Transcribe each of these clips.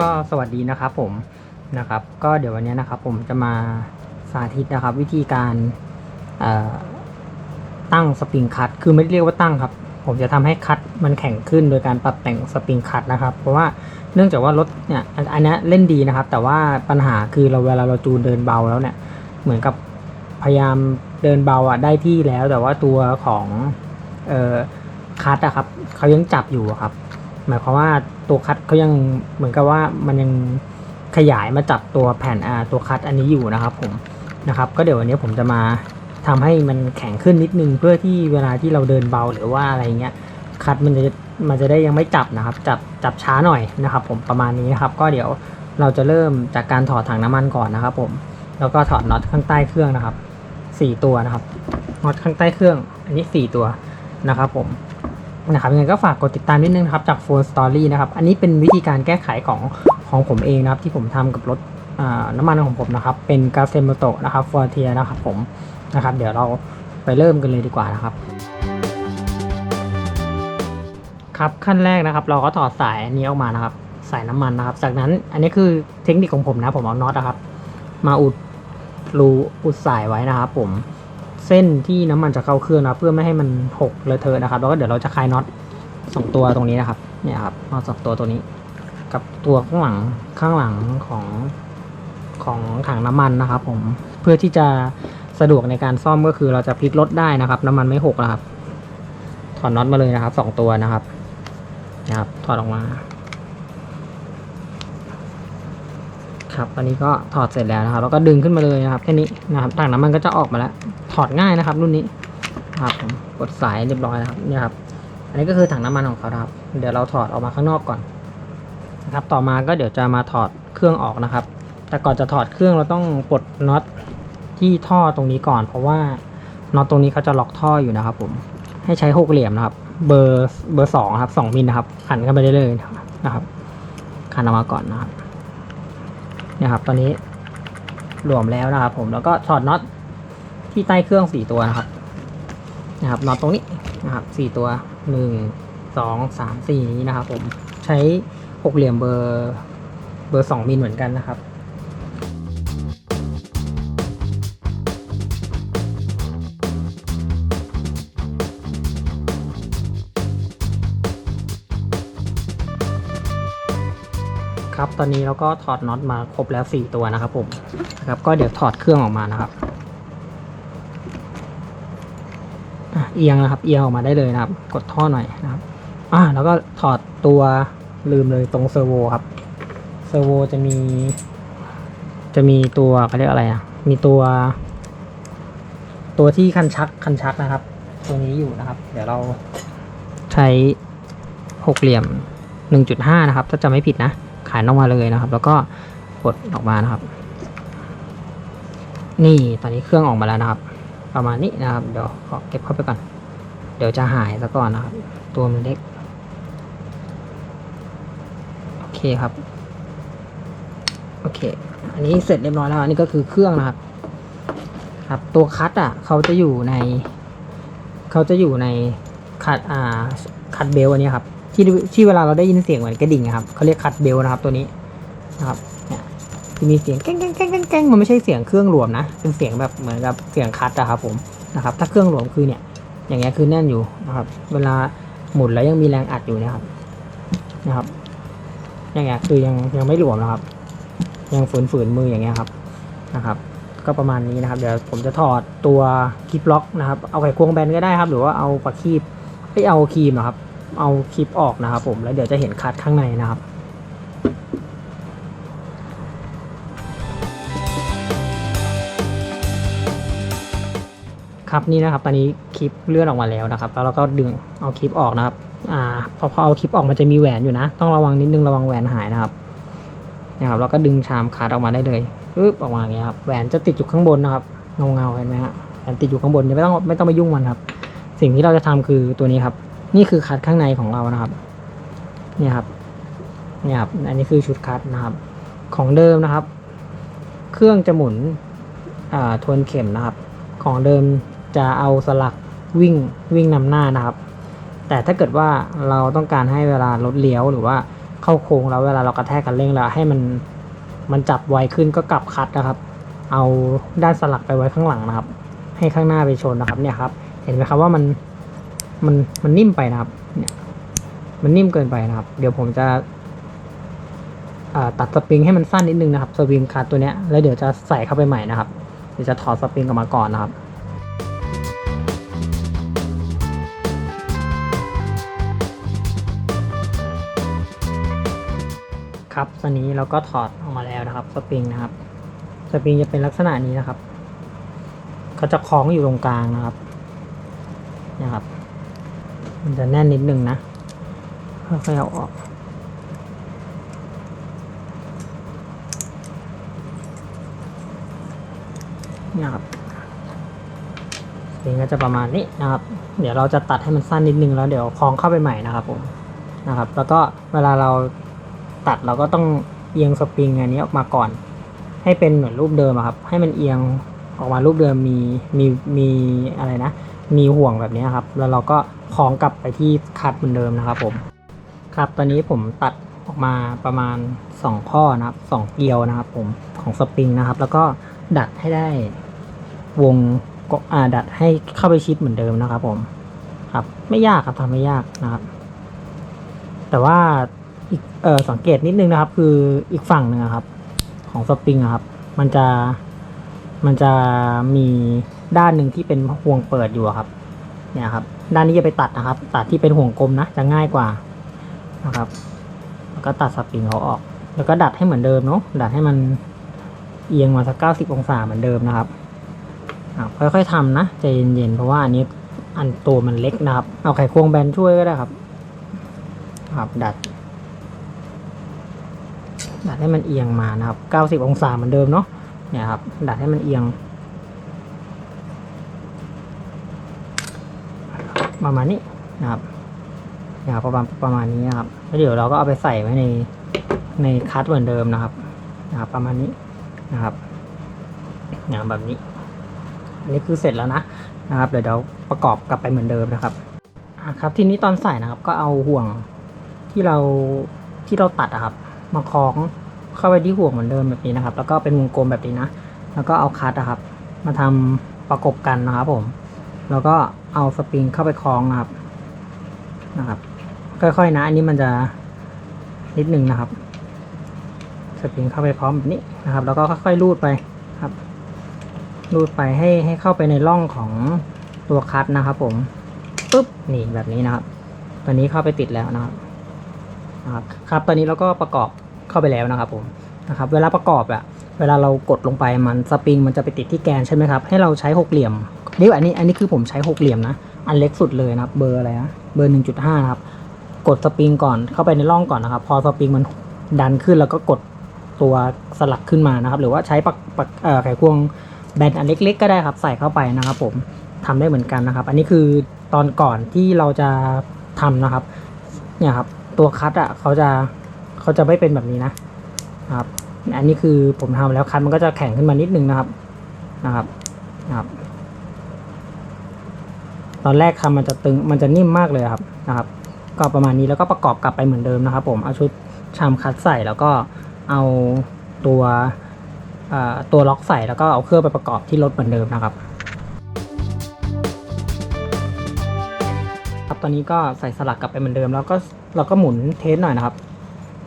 ก็สวัสดีนะครับผมนะครับ ก็เดี๋ยววันนี้นะครับผมจะมาสาธิตนะครับ วิธีการตั้งสปริงคัตคือไม่เรียกว่าตั้งครับ ผมจะทำให้คัตมันแข็งขึ้นโดยการปรับแต่งสปริงคัตนะครับ เพราะว่าเนื่องจากว่ารถเนี่ยอันนี้เล่นดีนะครับ แต่ว่าปัญหาคือเราเวลาเราจูนเดินเบาแล้วเนี่ย เหมือนกับพยายามเดินเบาอะได้ที่แล้ว แต่ว่าตัวของคัตอะครับเขายังจับอยู่ครับ หมายความว่า ตัวคัดเขายังเหมือนกับว่ามันยังขยายมาจับตัวแผ่นอ่าตัวคัดอันนี้อยู่นะครับผมนะครับก็เดี๋ยววันนี้ผมจะมาทำให้มันแข็งขึ้นนิดนึงเพื่อที่เวลาที่เราเดินเบาหรือว่าอะไรเงี้ยคัดมันจะมันจะได้ยังไม่จับนะครับ จับจับช้าหน่อยนะครับ ผมประมาณนี้นะครับ ก็เดี๋ยวเราจะเริ่มจากการถอดถังน้ำมันก่อนนะครับ ผมแล้วก็ถอดน็อตข้างใต้เครื่องนะครับสี่ตัวนะครับน็อตข้างใต้เครื่อง อันนี้สี่ตัวนะครับผม นะครับยังไงก็ฝากกดติดตามนิดนึงนะครับจาก Phone Story นะครับ อันนี้เป็นวิธีการแก้ไขของของผมเองนะครับ ที่ผมทำกับรถน้ำมันของผมนะครับ เป็นกาเซมโตะนะครับฟอร์เทียนะครับผมนะครับ เดี๋ยวเราไปเริ่มกันเลยดีกว่านะครับ ครับขั้นแรกนะครับ เราก็ถอดสายอันนี้ออกมานะครับ สายน้ำมันนะครับ จากนั้นอันนี้คือเทคนิคของผมนะผมเอาน็อตนะครับ มาอุดรูอุดสายไว้นะครับ ผม เส้นที่น้ำมันจะเข้าเครื่องนะเพื่อไม่ให้มันหกเลอะเทอะนะครับ แล้วก็เดี๋ยวเราจะคลายน็อตสองตัวตรงนี้นะครับเนี่ยครับน็อตสองตัวตัวนี้ กับตัวข้างหลังข้างหลังของของถังน้ำมันนะครับ ผมเพื่อที่จะสะดวกในการซ่อมก็คือเราจะพลิกรถได้นะครับ น้ำมันไม่หกนะครับ ถอดน็อตมาเลยนะครับสองตัวนะครับนะครับถอดออกมาครับตอนนี้ก็ถอดเสร็จแล้วนะครับ แล้วก็ดึงขึ้นมาเลยนะครับแค่นี้นะครับถังน้ำมันก็จะออกมาแล้ว อดง่ายนะครับ รุ่นนี้ครับผมกดสายเรียบร้อยนะครับเนี่ยครับ อันนี้ก็คือถังน้ำมันของเขาครับ เดี๋ยวเราถอดออกมาข้างนอกก่อนนะครับ ต่อมาก็เดี๋ยวจะมาถอดเครื่องออกนะครับ แต่ก่อนจะถอดเครื่องเราต้องปลดน็อตที่ท่อตรงนี้ก่อน เพราะว่าน็อตตรงนี้เขาจะล็อกท่ออยู่นะครับ ผม ให้ใช้หกเหลี่ยมนะครับ เบอร์เบอร์สองครับสองมิลนะครับขันเข้าไปได้เลยนะครับขันออกมาก่อนนะครับเนี่ยครับ ตอนนี้รวมแล้วนะครับ ผมแล้วก็ถอดน็อต ที่ใต้เครื่องสี่ตัวนะครับนะครับน็อตตรงนี้นะครับสี่ตัวหนึ่งสองสามสี่นี้นะครับ ผมใช้หกเหลี่ยมเบอร์เบอร์สองมิลเหมือนกันนะครับครับ ตอนนี้เราก็ถอดน็อตมาครบแล้ว 4 ตัวนะครับผมนะครับ ก็เดี๋ยวถอดเครื่องออกมานะครับอะ เอียงนะครับ เอียงออกมาได้เลยนะครับ กดท่อหน่อยนะครับ อ่า แล้วก็ถอดตัวลืมเลยตรงเซอร์โวครับ เซอร์โวจะมี จะมีตัวเขาเรียกอะไรอะ มีตัว ตัวที่คันชักคันชักนะครับ ตัวนี้อยู่นะครับ เดี๋ยวเราใช้หกเหลี่ยม 1.5 นะครับ ถ้าจะไม่ผิดนะ ขานออกมาเลยนะครับ แล้วก็กดออกมานะครับ นี่ตอนนี้เครื่องออกมาแล้วนะครับ ประมาณนี้นะครับ เดี๋ยวขอเก็บเข้าไปก่อน เดี๋ยวจะหายซะก่อนนะครับ ตัวมันเล็ก โอเคครับ โอเค อันนี้เสร็จเรียบร้อยแล้ว อันนี้ก็คือเครื่องนะครับ ครับ ตัวคัตอะ เขาจะอยู่ใน เขาจะอยู่ในคัตอ่าคัตเบลอันนี้ครับ ที่ที่เวลาเราได้ยินเสียงเหมือนกระดิ่งครับ เขาเรียกคัตเบลนะครับตัวนี้นะครับ เนี่ยที่มีเสียงแก้งแก้งแก้งแก้งแก้งมันไม่ใช่เสียงเครื่องรวมนะ เป็นเสียงแบบเหมือนกับเสียงคัตอะครับผมนะครับ ถ้าเครื่องรวมคือเนี่ย อย่างเงี้ยคือแน่นอยู่นะครับ เวลาหมุนแล้วยังมีแรงอัดอยู่นะครับ นะครับ อย่างเงี้ยคือยังยังไม่รวมนะครับ ยังฝืนฝืนมืออย่างเงี้ยครับนะครับ ก็ประมาณนี้นะครับ เดี๋ยวผมจะถอดตัวคลิปล็อกนะครับ เอาไขควงแบนก็ได้ครับ หรือว่าเอาปากคีบไม่เอาครีมนะครับ เอาคลิปออกนะครับ ผมแล้วเดี๋ยวจะเห็นคัดข้างในนะครับ ครับนี่นะครับ ตอนนี้คลิปเลื่อนออกมาแล้วนะครับ แล้วเราก็ดึงเอาคลิปออกนะครับ อ่า พอพอเอาคลิปออกมันจะมีแหวนอยู่นะ ต้องระวังนิดนึงระวังแหวนหายนะครับนะครับเราก็ดึงชามคัดออกมาได้เลยปึ๊บออกมาอย่างเงี้ยครับแหวนจะติดอยู่ข้างบนนะครับเงาเงาเห็นไหมฮะแหวนติดอยู่ข้างบนเนี่ยไม่ต้องไม่ต้องไปยุ่งมันครับ สิ่งที่เราจะทำคือตัวนี้ครับ นี่คือคัดข้างในของเรานะครับเนี่ยครับเนี่ยครับอันนี้คือชุดคัดนะครับ ของเดิมนะครับ เครื่องจะหมุนอ่าทวนเข็มนะครับ ของเดิม จะเอาสลักวิ่งวิ่งนำหน้านะครับ แต่ถ้าเกิดว่าเราต้องการให้เวลารถเลี้ยวหรือว่าเข้าโค้งแล้วเวลาเรากระแทกคันเร่งแล้วให้มันมันจับไวขึ้นก็กลับคัดนะครับ เอาด้านสลักไปไว้ข้างหลังนะครับ ให้ข้างหน้าไปชนนะครับเนี่ยครับ เห็นไหมครับว่ามันมันมันนิ่มไปนะครับเนี่ยมันนิ่มเกินไปนะครับ เดี๋ยวผมจะตัดสปริงให้มันสั้นนิดนึงนะครับสปริงคัดตัวเนี้ยแล้วเดี๋ยวจะใส่เข้าไปใหม่นะครับเดี๋ยวจะถอดสปริงออกมาก่อนนะครับ ครับตอนนี้เราก็ถอดออกมาแล้วนะครับสปริงนะครับสปริงจะเป็นลักษณะนี้นะครับเขาจะคล้องอยู่ตรงกลางนะครับนี่ครับ มันจะแน่นนิดนึงนะค่อยๆเอาออกนี่ครับสปริงก็จะประมาณนี้นะครับ เดี๋ยวเราจะตัดให้มันสั้นนิดนึงแล้วเดี๋ยวคล้องเข้าไปใหม่นะครับผมนะครับ แล้วก็เวลาเรา ตัดเราก็ต้องเอียงสปริงอันนี้ออกมาก่อน ให้เป็นเหมือนรูปเดิมครับ ให้มันเอียงออกมารูปเดิมมีมีมีอะไรนะ มีห่วงแบบนี้ครับ แล้วเราก็คล้องกลับไปที่คัดเหมือนเดิมนะครับผม ครับตอนนี้ผมตัดออกมาประมาณ 2 ข้อนะครับสองเกลียวนะครับ ผมของสปริงนะครับ แล้วก็ดัดให้ได้วงก็อาดัดให้เข้าไปชิดเหมือนเดิมนะครับ ผม ครับ ไม่ยากครับทำไม่ยากนะครับ แต่ว่า อีกเออสังเกตนิดนึงนะครับ คืออีกฝั่งหนึ่งครับ ของสปริงครับ มันจะมันจะมีด้านหนึ่งที่เป็นห่วงเปิดอยู่ครับ เนี่ยครับ ด้านนี้จะไปตัดนะครับ ตัดที่เป็นห่วงกลมนะ จะง่ายกว่านะครับ แล้วก็ตัดสปริงเขาออก แล้วก็ดัดให้เหมือนเดิมเนาะดัดให้มันเอียงมาสักเก้าสิบองศาเหมือนเดิมนะครับค่อยๆทำนะใจเย็นๆเพราะว่าอันนี้อันตัวมันเล็กนะครับ เอาไขควงแบนช่วยก็ได้ครับ ครับ ดัด ดัดให้มันเอียงมานะครับ90 องศาเหมือนเดิมเนาะเนี่ยครับดัดให้มันเอียง ประมาณนี้นะครับเนี่ยครับประมาณประมาณนี้นะครับแล้วเดี๋ยวเราก็เอาไปใส่ไว้ในในคัตเหมือนเดิมนะครับนะครับประมาณนี้นะครับเนี่ยแบบนี้ อันนี้คือเสร็จแล้วนะนะครับเดี๋ยวเราประกอบกลับไปเหมือนเดิมนะครับอะครับทีนี้ตอนใส่นะครับก็เอาห่วงที่เราที่เราตัดอะครับ มาคล้องเข้าไปที่ห่วงเหมือนเดิมแบบนี้นะครับ แล้วก็เป็นวงกลมแบบนี้นะ แล้วก็เอาคัตอะครับ มาทำประกบกันนะครับผม แล้วก็เอาสปริงเข้าไปคล้องนะครับนะครับ ค่อยๆนะ อันนี้มันจะนิดหนึ่งนะครับ สปริงเข้าไปพร้อมแบบนี้นะครับ แล้วก็ค่อยๆลูดไปครับ ลูดไปให้ให้เข้าไปในร่องของตัวคัตนะครับ ผมปุ๊บนี่แบบนี้นะครับ ตอนนี้เข้าไปติดแล้วนะครับ นะครับครับตอนนี้เราก็ประกอบเข้าไปแล้วนะครับผมนะครับเวลาประกอบอะเวลาเรากดลงไปมันสปริงมันจะไปติดที่แกนใช่ไหมครับให้เราใช้หกเหลี่ยมนี่อันนี้อันนี้คือผมใช้หกเหลี่ยมนะอันเล็กสุดเลยนะครับเบอร์อะไรนะเบอร์หนึ่งจุดห้าครับกดสปริงก่อนเข้าไปในร่องก่อนนะครับ พอสปริงมันดันขึ้นแล้วก็กดตัวสลักขึ้นมานะครับ หรือว่าใช้ปักปักเอ่อไขควงแบนอันเล็ก ๆ ก็ได้ครับ ใส่เข้าไปนะครับ ผมทำได้เหมือนกันนะครับ อันนี้คือตอนก่อนที่เราจะทำนะครับ เนี่ยครับ ตัวคัตอะเขาจะเขาจะไม่เป็นแบบนี้นะครับ อันนี้คือผมทำแล้วคัตมันก็จะแข็งขึ้นมานิดนึงนะครับนะครับนะครับ ตอนแรกทำมันจะตึงมันจะนิ่มมากเลยครับนะครับ ก็ประมาณนี้แล้วก็ประกอบกลับไปเหมือนเดิมนะครับ ผมเอาชุดชามคัดใส่แล้วก็เอาตัวตัวล็อกใส่แล้วก็เอาเครื่องไปประกอบที่รถเหมือนเดิมนะครับ ตอนนี้ก็ใส่สลักกลับไปเหมือนเดิม แล้วก็เราก็หมุนเทสหน่อยนะครับ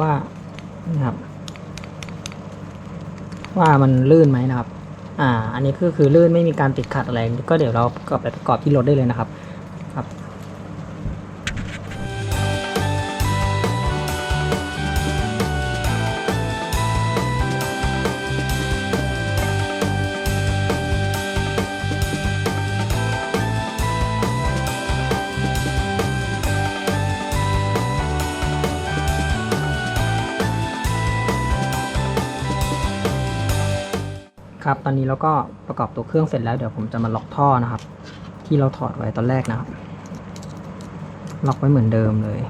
ว่านะครับ ว่ามันลื่นไหมนะครับ อ่า อันนี้ก็คือลื่นไม่มีการติดขัดอะไร ก็เดี๋ยวเรากลับไปประกอบที่รถได้เลยนะครับ ครับ ตอนนี้เราก็ประกอบตัวเครื่องเสร็จแล้วเดี๋ยวผมจะมาล็อกท่อนะครับ ที่เราถอดไว้ตอนแรกนะครับ ล็อกไว้เหมือนเดิมเลย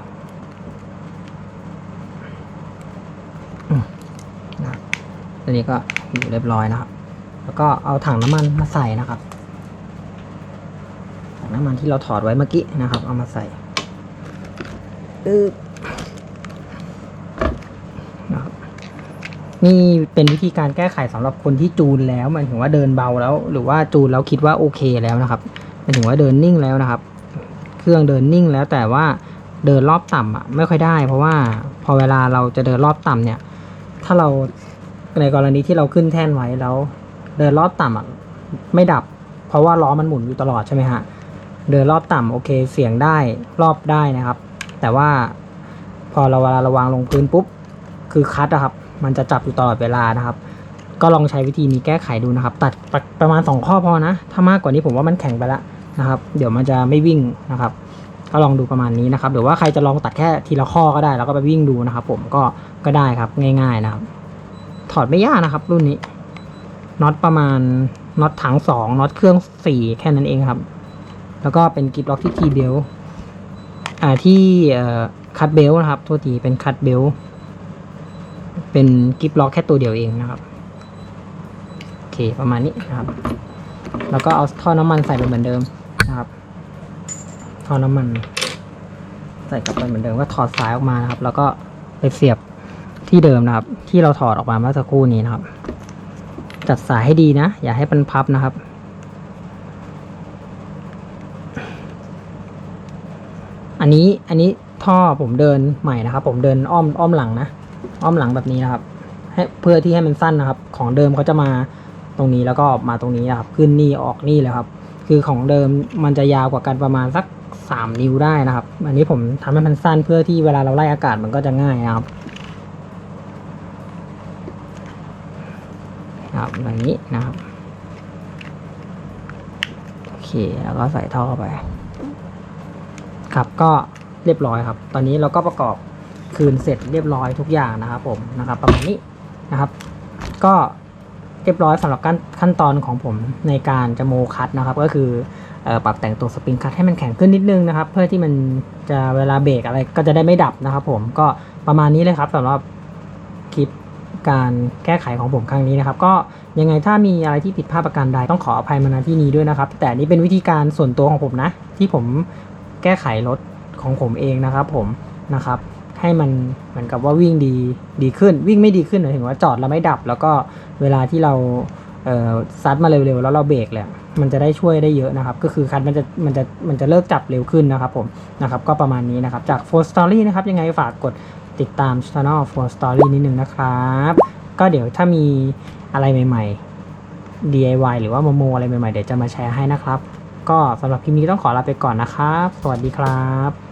นะตอนนี้ก็อยู่เรียบร้อยนะครับ แล้วก็เอาถังน้ำมันมาใส่นะครับถังน้ำมันที่เราถอดไว้เมื่อกี้นะครับ เอามาใส่ปึ๊บ นี่เป็นวิธีการแก้ไขสำหรับคนที่จูนแล้วมายถึงว่าเดินเบาแล้ว หรือว่าจูนแล้วคิดว่าโอเคแล้วนะครับมายถึงว่าเดินนิ่งแล้วนะครับ เครื่องเดินนิ่งแล้วแต่ว่าเดินรอบต่ำอะไม่ค่อยได้ เพราะว่าพอเวลาเราจะเดินรอบต่ำเนี่ย ถ้าเราในกรณีที่เราขึ้นแท่นไว้แล้ว เดินรอบต่ำอะไม่ดับ เพราะว่าล้อมันหมุนอยู่ตลอดใช่ไหมฮะเดินรอบต่ำโอเคเสียงได้รอบได้นะครับ แต่ว่าพอเราเวลาเราวางลงพื้นปุ๊บคือคัดอะครับ มันจะจับอยู่ตลอดเวลานะครับ ก็ลองใช้วิธีนี้แก้ไขดูนะครับ ตัดประประมาณ 2 ข้อพอนะ ถ้ามากกว่านี้ผมว่ามันแข็งไปแล้วนะครับ เดี๋ยวมันจะไม่วิ่งนะครับ ก็ลองดูประมาณนี้นะครับหรือว่าใครจะลองตัดแค่ทีละข้อก็ได้ แล้วก็ไปวิ่งดูนะครับ ผมก็ก็ได้ครับง่าย ๆนะครับ ถอดไม่ยากนะครับ รุ่นนี้น็อตประมาณน็อตถังสองน็อตเครื่องสี่แค่นั้นเองครับ แล้วก็เป็นกิฟล็อกที่ทีเบลอ่าที่คัตเบลนะครับโทษทีเป็นคัตเบล เป็นกิฟล็อกแค่ตัวเดียวเองนะครับโอเคประมาณนี้นะครับ แล้วก็เอาท่อน้ำมันใส่ไปเหมือนเดิมนะครับท่อน้ำมัน ใส่กลับไปเหมือนเดิมก็ถอดสายออกมานะครับ แล้วก็ไปเสียบที่เดิมนะครับ ที่เราถอดออกมาเมื่อสักครู่นี้นะครับ จัดสายให้ดีนะ อย่าให้มันพับนะครับอันนี้อันนี้ท่อผมเดินใหม่นะครับ ผมเดินอ้อมอ้อมหลังนะ อ้อมหลังแบบนี้นะครับ ให้เพื่อที่ให้มันสั้นนะครับ ของเดิมเขาจะมาตรงนี้แล้วก็มาตรงนี้นะครับ ขึ้นนี่ออกนี่เลยครับ คือของเดิมมันจะยาวกว่ากันประมาณสักสามนิ้วได้นะครับ อันนี้ผมทำให้มันสั้นเพื่อที่เวลาเราไล่อากาศมันก็จะง่ายนะครับครับแบบนี้นะครับโอเคแล้วก็ใส่ท่อเข้าไปครับก็เรียบร้อยครับ ตอนนี้เราก็ประกอบ คืนเสร็จเรียบร้อยทุกอย่างนะครับผมนะครับ ประมาณนี้นะครับ ก็เรียบร้อยสำหรับขั้นตอนของผมในการจะโมคัตนะครับ ก็คืออปรับแต่งตัวสปริงคัตให้มันแข็งขึ้นนิดนึงนะครับ เพื่อที่มันจะเวลาเบรกอะไรก็จะได้ไม่ดับนะครับ ผมก็ประมาณนี้เลยครับสำหรับคลิปการแก้ไขของผมครั้งนี้นะครับ ก็ยังไงถ้ามีอะไรที่ผิดพลาดประการใดต้องขออภัยมาณที่นี้ด้วยนะครับ แต่นี่เป็นวิธีการส่วนตัวของผมนะ ที่ผมแก้ไขรถของผมเองนะครับ ผมนะครับ ให้มันเหมือนกับว่าวิ่งดีดีขึ้น วิ่งไม่ดีขึ้นหมายถึงว่าจอดแล้วไม่ดับ แล้วก็เวลาที่เราเซัดมาเร็วๆแล้วเราเบรกเลยมันจะได้ช่วยได้เยอะนะครับ ก็คือคันมันจะมันจะมันจะเลิกจับเร็วขึ้นนะครับผมนะครับก็ประมาณนี้นะครับ จาก4 Story นะครับยังไงฝากกดติดตามช่อง4 Story นิดนึงนะครับ ก็เดี๋ยวถ้ามีอะไรใหม่ๆ DIY หรือว่าโมโมอะไรใหม่ๆ เดี๋ยวจะมาแชร์ให้นะครับ ก็สำหรับคลิปนี้ต้องขอลาไปก่อนนะครับ สวัสดีครับ